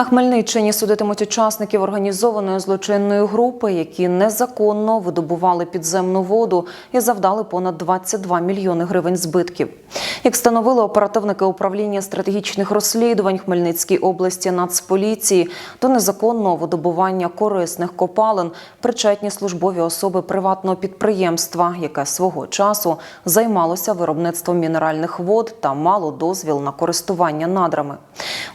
На Хмельниччині судитимуть учасників організованої злочинної групи, які незаконно видобували підземну воду і завдали понад 22 мільйони гривень збитків. Як встановили оперативники управління стратегічних розслідувань Хмельницькій області Нацполіції, до незаконного видобування корисних копалин причетні службові особи приватного підприємства, яке свого часу займалося виробництвом мінеральних вод та мало дозвіл на користування надрами.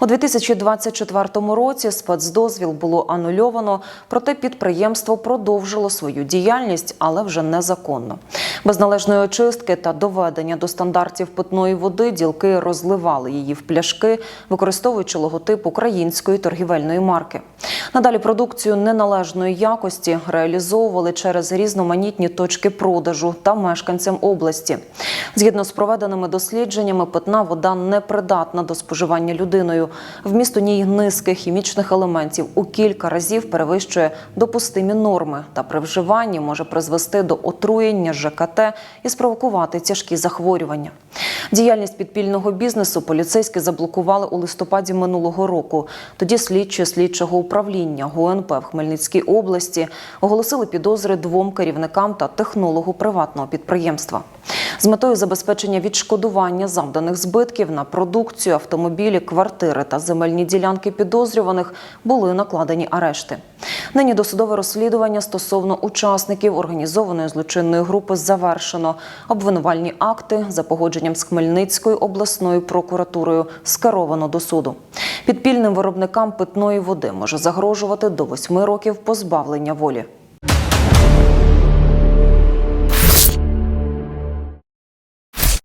У 2024 році спецдозвіл було анульовано, проте підприємство продовжило свою діяльність, але вже незаконно. Без належної очистки та доведення до стандартів питної води ділки розливали її в пляшки, використовуючи логотип української торгівельної марки. Надалі продукцію неналежної якості реалізовували через різноманітні точки продажу та мешканцям області. Згідно з проведеними дослідженнями, питна вода непридатна до споживання людиною. Вміст у ній низки хімічних елементів у кілька разів перевищує допустимі норми та при вживанні може призвести до отруєння ЖКТ і спровокувати тяжкі захворювання. Діяльність підпільного бізнесу поліцейські заблокували у листопаді минулого року. Тоді слідчі слідчого управління ГУНП в Хмельницькій області оголосили підозри двом керівникам та технологу приватного підприємства. З метою забезпечення відшкодування завданих збитків на продукцію, автомобілі, квартири та земельні ділянки підозрюваних були накладені арешти. Нині досудове розслідування стосовно учасників організованої злочинної групи завершено. Обвинувальні акти за погодженням з Хмельницькою обласною прокуратурою скеровано до суду. Підпільним виробникам питної води може загрожувати до восьми років позбавлення волі.